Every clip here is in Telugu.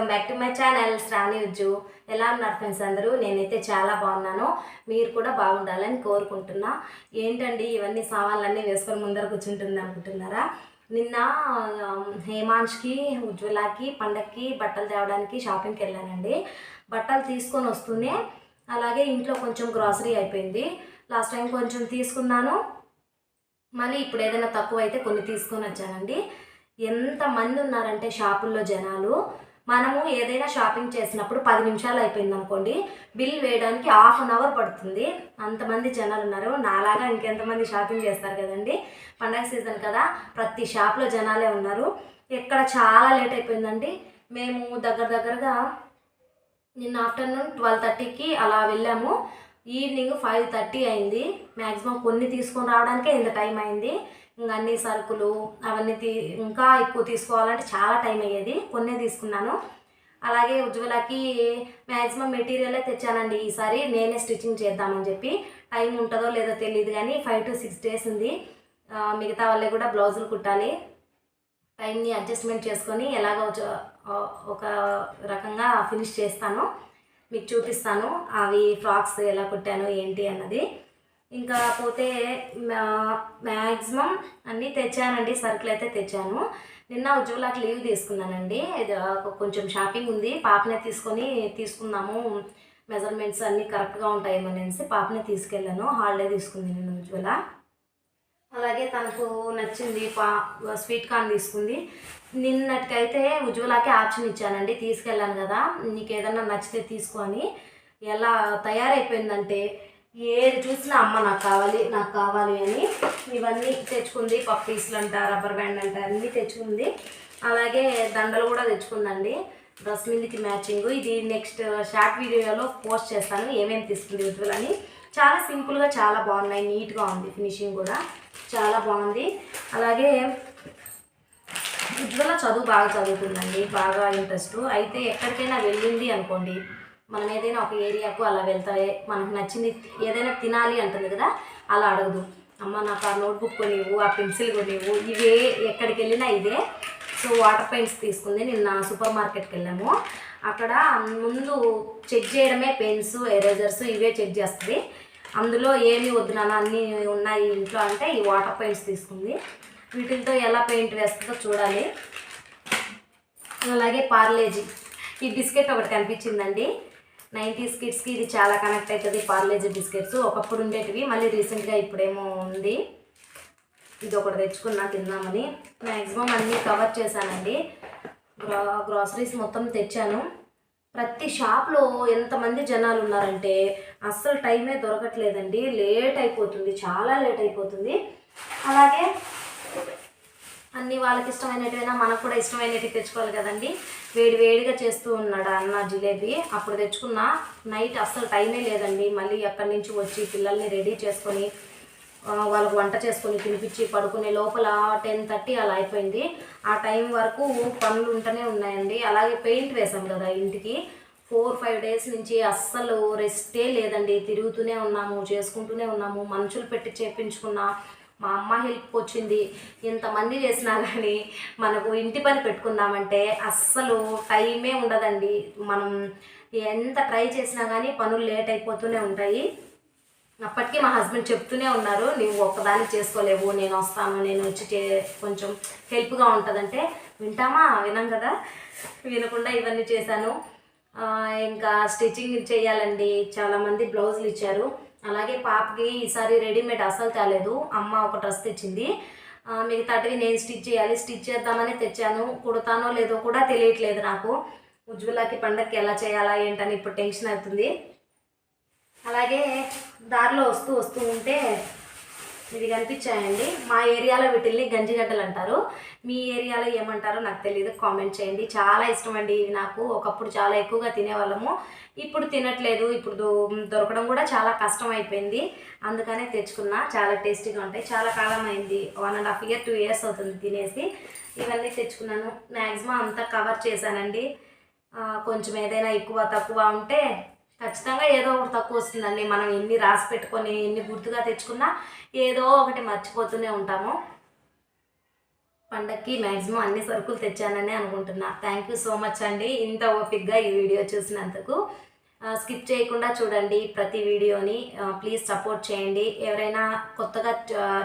Welcome back to my channel Shravani Ujju. ఎలా ఉన్నారు ఫ్రెండ్స్ అందరూ? నేనైతే చాలా బాగున్నాను. మీరు కూడా బాగుండాలని కోరుకుంటున్నా. ఏంటండి ఇవన్నీ సామాన్లన్నీ వేసుకొని ముందర కూర్చుంటుంది అనుకుంటున్నారా? నిన్న హేమాంష్కి ఉజ్వలాకి పండక్కి బట్టలు తేవడానికి షాపింగ్కి వెళ్ళానండి. బట్టలు తీసుకొని వస్తూనే అలాగే ఇంట్లో కొంచెం గ్రాసరీ అయిపోయింది. లాస్ట్ టైం కొంచెం తీసుకున్నాను. మళ్ళీ ఇప్పుడు ఏదైనా తక్కువ అయితే కొన్ని తీసుకొని వచ్చానండి. ఎంతమంది ఉన్నారంటే షాపుల్లో జనాలు. మనము ఏదైనా షాపింగ్ చేసినప్పుడు పది నిమిషాలు అయిపోయింది అనుకోండి బిల్ వేయడానికి హాఫ్ అన్ అవర్ పడుతుంది. అంతమంది జనాలు ఉన్నారు. నాలాగా ఇంకెంతమంది షాపింగ్ చేస్తారు కదండి. పండగ సీజన్ కదా ప్రతి షాప్లో జనాలే ఉన్నారు. ఇక్కడ చాలా లేట్ అయిపోయిందండి. మేము దగ్గర దగ్గరగా నిన్న ఆఫ్టర్నూన్ ట్వెల్వ్ థర్టీకి అలా వెళ్ళాము. ఈవినింగ్ ఫైవ్ థర్టీ అయింది. మ్యాక్సిమం కొన్ని తీసుకొని రావడానికే ఇంత టైం అయింది. ఇంకా అన్ని సరుకులు అవన్నీ తీ ఇంకా ఎక్కువ తీసుకోవాలంటే చాలా టైం అయ్యేది. కొన్నే తీసుకున్నాను. అలాగే ఉజ్వలకి మ్యాక్సిమం మెటీరియలే తెచ్చానండి. ఈసారి నేనే స్టిచ్చింగ్ చేద్దామని చెప్పి టైం ఉంటుందో లేదో తెలియదు కానీ ఫైవ్ టు సిక్స్ డేస్ ఉంది. మిగతా వాళ్ళే కూడా బ్లౌజులు కుట్టాలి. టైంని అడ్జస్ట్మెంట్ చేసుకొని ఎలాగో ఒక రకంగా ఫినిష్ చేస్తాను. మీకు చూపిస్తాను. అవి ఫ్రాక్స్ ఎలా కుట్టాను ఏంటి అన్నది. ఇంకా పోతే మ్యాక్సిమం అన్నీ తెచ్చానండి సరుకులు అయితే తెచ్చాను. నిన్న ఉజ్వలాకి లీవ్ తీసుకున్నానండి. కొంచెం షాపింగ్ ఉంది. పాపనే తీసుకొని తీసుకుందాము. మెజర్మెంట్స్ అన్నీ కరెక్ట్గా ఉంటాయేమనేసి పాపనే తీసుకెళ్ళాను. హాలిడే తీసుకుంది నేను ఉజ్వల. అలాగే తనకు నచ్చింది పా స్వీట్ కార్న్ తీసుకుంది. నిన్నటికైతే ఉజ్వలాకి ఆప్షన్ ఇచ్చానండి. తీసుకెళ్ళాను కదా. నీకు ఏదన్నా నచ్చితే తీసుకో అని. ఎలా తయారైపోయిందంటే ఏది చూసినా అమ్మ నాకు కావాలి నాకు కావాలి అని ఇవన్నీ తెచ్చుకుంది. పప్పీస్లు అంట రబ్బర్ బ్యాండ్ అంట అన్నీ తెచ్చుకుంది. అలాగే దండలు కూడా తెచ్చుకుందండి. డ్రెస్ మీదకి మ్యాచింగ్. ఇది నెక్స్ట్ షార్ట్ వీడియోలో పోస్ట్ చేస్తాను ఏమేమి తీసుకుంది ఉజ్వల్ అని. చాలా సింపుల్గా చాలా బాగున్నాయి నీట్గా ఉంది ఫినిషింగ్ కూడా. చాలా బాగుంది. అలాగే ఉజ్వల చదువు బాగా చదువుతుందండి బాగా ఇంట్రెస్ట్. అయితే ఎక్కడికైనా వెళ్ళింది అనుకోండి మనం ఏదైనా ఒక ఏరియాకు అలా వెళ్తాయి మనకు నచ్చింది ఏదైనా తినాలి అంటుంది కదా అలా అడగదు. అమ్మ నాకు ఆ నోట్బుక్ కొనివ్వు ఆ పెన్సిల్ కొనివ్వు ఇవే ఎక్కడికి వెళ్ళినా ఇదే సో వాటర్ పెయింట్స్ తీసుకుంది నిన్న సూపర్ మార్కెట్కి వెళ్ళాము. అక్కడ ముందు చెక్ చేయడమే పెన్స్ ఎరేజర్స్ ఇవే చెక్ చేస్తుంది. అందులో ఏమి వద్దు నాన్న అన్నీ ఉన్నాయి ఇంట్లో అంటే ఈ వాటర్ పెయింట్స్ తీసుకుంది. వీటితో ఎలా పెయింట్ వేస్తుందో చూడాలి. అలాగే పార్లేజీ. ఈ బిస్కెట్ ఒకటి కనిపించిందండి. నైంటీస్ కిడ్స్కి ఇది చాలా కనెక్ట్ అవుతుంది పార్లేజీ బిస్కెట్స్. ఒకప్పుడు ఉండేటివి మళ్ళీ రీసెంట్గా ఇప్పుడేమో ఉంది. ఇది ఒకటి తెచ్చుకున్నా తిందామని. మ్యాక్సిమం అన్నీ కవర్ చేశానండి. గ్రా గ్రాసరీస్ మొత్తం తెచ్చాను. ప్రతి షాప్లో ఎంతమంది జనాలు ఉన్నారంటే అస్సలు టైమే దొరకట్లేదండి. లేట్ అయిపోతుంది చాలా లేట్ అయిపోతుంది. అలాగే అన్ని వాళ్ళకి ఇష్టమైనటివైనా మనకు కూడా ఇష్టమైనవి తెచ్చుకోవాలి కదండి. వేడి వేడిగా చేస్తూ ఉన్నాడు అన్న జిలేబీ. అప్పుడు తెచ్చుకున్న నైట్ అస్సలు టైమే లేదండి. మళ్ళీ ఎక్కడి నుంచి వచ్చి పిల్లల్ని రెడీ చేసుకొని వాళ్ళకు వంట చేసుకొని తినిపించి పడుకునే లోపల టెన్ థర్టీ అలా అయిపోయింది. ఆ టైం వరకు పనులు ఉంటూనే ఉన్నాయండి. అలాగే పెయింట్ వేసాం కదా ఇంటికి. ఫోర్ ఫైవ్ డేస్ నుంచి అస్సలు రెస్టే లేదండి. తిరుగుతూనే ఉన్నాము చేసుకుంటూనే ఉన్నాము. మనుషులు పెట్టి చేపించుకున్నా మా అమ్మ హెల్ప్ వచ్చింది ఇంతమంది చేసినా కానీ మనకు ఇంటి పని పెట్టుకుందామంటే అస్సలు టైమే ఉండదండి. మనం ఎంత ట్రై చేసినా కానీ పనులు లేట్ అయిపోతూనే ఉంటాయి. అప్పటికీ మా హస్బెండ్ చెప్తూనే ఉన్నారు నువ్వు ఒక్కదాన్ని చేసుకోలేవు నేను వస్తాను నేను వచ్చి చే కొంచెం హెల్ప్గా ఉంటుందంటే వింటామా? వినం కదా. వినకుండా ఇవన్నీ చేశాను. ఇంకా స్టిచ్చింగ్ చేయాలండి. చాలామంది బ్లౌజులు ఇచ్చారు. అలాగే పాపకి ఈసారి రెడీమేడ్ అసలు తేలేదు. అమ్మ ఒక డ్రెస్ తెచ్చింది. మిగతాటివి నేను స్టిచ్ చేయాలి. స్టిచ్ చేద్దామని తెచ్చాను. కుడతానో లేదో కూడా తెలియట్లేదు నాకు. ఉజ్వలకి పండగకి ఎలా చేయాలా ఏంటని ఇప్పుడు టెన్షన్ అవుతుంది. అలాగే దారిలో వస్తూ వస్తూ ఉంటే ఇది కనిపించాయండి. మా ఏరియాలో వీటిల్ని గంజిగడ్డలు అంటారు. మీ ఏరియాలో ఏమంటారో నాకు తెలియదు కామెంట్ చేయండి. చాలా ఇష్టం అండి ఇవి నాకు. ఒకప్పుడు చాలా ఎక్కువగా తినేవాళ్ళము. ఇప్పుడు తినట్లేదు. ఇప్పుడు దొరకడం కూడా చాలా కష్టం అయిపోయింది అందుకనే తెచ్చుకున్నా. చాలా టేస్టీగా ఉంటాయి. చాలా కాలం అయింది. One and half year two years అవుతుంది తినేసి. ఇవన్నీ తెచ్చుకున్నాను. మ్యాక్సిమం అంతా కవర్ చేశానండి. కొంచెం ఏదైనా ఎక్కువ తక్కువ ఉంటే ఖచ్చితంగా ఏదో ఒకటి తక్కువ వస్తుందండి. మనం ఎన్ని రాసి పెట్టుకొని ఎన్ని గుర్తుగా తెచ్చుకున్నా ఏదో ఒకటి మర్చిపోతూనే ఉంటాము. పండక్కి మ్యాక్సిమం అన్ని సరుకులు తెచ్చానని అనుకుంటున్నా. థ్యాంక్ యూ సో మచ్ అండి. ఇంత ఓపిక్గా ఈ వీడియో చూసినందుకు. స్కిప్ చేయకుండా చూడండి ప్రతి వీడియోని. ప్లీజ్ సపోర్ట్ చేయండి. ఎవరైనా కొత్తగా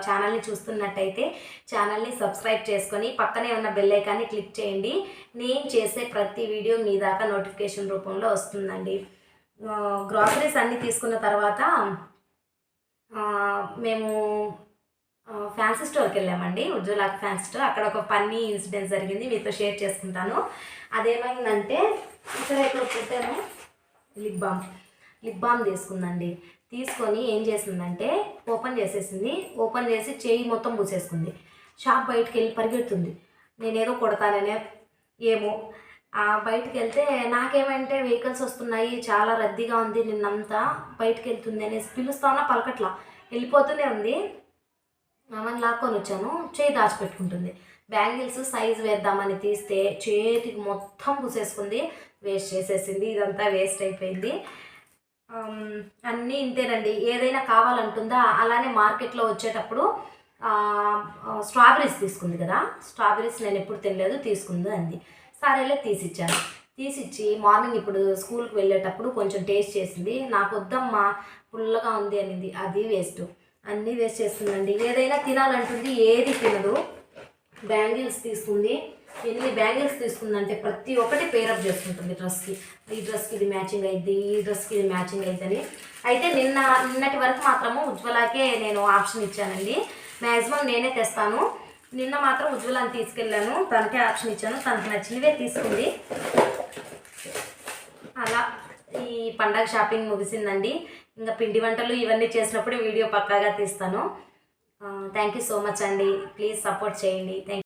ఛానల్ని చూస్తున్నట్టయితే ఛానల్ని సబ్స్క్రైబ్ చేసుకొని పక్కనే ఉన్న బెల్ ఐకాన్ని క్లిక్ చేయండి. నేను చేసే ప్రతి వీడియో మీ దాకా నోటిఫికేషన్ రూపంలో వస్తుందండి. గ్రాసరీస్ అన్నీ తీసుకున్న తర్వాత మేము ఫ్యాన్సీ స్టోర్కి వెళ్ళామండి. ఉజ్వల ఫ్యాన్సీ స్టోర్ అక్కడ ఒక ఫన్నీ ఇన్సిడెంట్ జరిగింది. మీతో షేర్ చేసుకుంటాను. అదేమైందంటే ఇక్కడ ఇక్కడ పెట్టాను. లిప్ బామ్ లిప్ బామ్ తీసుకుందండి. తీసుకొని ఏం చేసిందంటే ఓపెన్ చేసేసింది. ఓపెన్ చేసి చేయి మొత్తం పూసేసుకుంది. షాప్ బయటకు వెళ్ళి పరిగెడుతుంది. నేనేదో కొడతాననే ఏమో బయటికి వెళ్తే నాకేమంటే వెహికల్స్ వస్తున్నాయి చాలా రద్దీగా ఉంది నిన్నంతా బయటికి వెళ్తుంది అనేసి పిలుస్తానా పలకట్లా. వెళ్ళిపోతూనే ఉంది. ఆమెను లాక్కొని వచ్చాను. చేయి దాచిపెట్టుకుంటుంది. బ్యాంగిల్స్ సైజ్ వేద్దామని తీస్తే చేతికి మొత్తం పూసేసుకుంది. వేస్ట్ చేసేసింది. ఇదంతా వేస్ట్ అయిపోయింది. అన్నీ ఇంతేనండి. ఏదైనా కావాలంటుందా? అలానే మార్కెట్లో వచ్చేటప్పుడు స్ట్రాబెరీస్ తీసుకుంది కదా. స్ట్రాబెరీస్ నేను ఎప్పుడు తినలేదు తీసుకుంది అంది. సరేలే తీసిచ్చాను. తీసిచ్చి మార్నింగ్ ఇప్పుడు స్కూల్కి వెళ్ళేటప్పుడు కొంచెం టేస్ట్ చేసింది. నాకు వద్దమ్మా పుల్లగా ఉంది అనింది. అది వేస్ట్. అన్నీ వేస్ట్ చేస్తుందండి. ఏదైనా తినాలంటుంది ఏది తినదు. బ్యాంగిల్స్ తీసుకుంది. ఎన్ని బ్యాంగిల్స్ తీసుకుందంటే ప్రతి ఒక్కటి పేరప్ చేసుకుంటుంది డ్రెస్కి. ఈ డ్రెస్కి ఇది మ్యాచింగ్ అయింది ఈ డ్రెస్కి ఇది మ్యాచింగ్ అయిందని అయితే నిన్న నిన్నటి వరకు మాత్రము ఉజ్వలాకే నేను ఆప్షన్ ఇచ్చానండి. మ్యాక్సిమం నేనే తెస్తాను. నిన్న మాత్రం ఉజ్వలాన్ని తీసుకెళ్ళాను. తనకే ఆప్షన్ ఇచ్చాను. తనకు నచ్చినవే తీసుకుంది. అలా ఈ పండగ షాపింగ్ ముగిసిందండి. ఇంకా పిండి వంటలు ఇవన్నీ చేసినప్పుడు వీడియో పక్కాగా తీస్తాను. థ్యాంక్ యూ సో మచ్ అండి. ప్లీజ్ సపోర్ట్ చేయండి. థ్యాంక్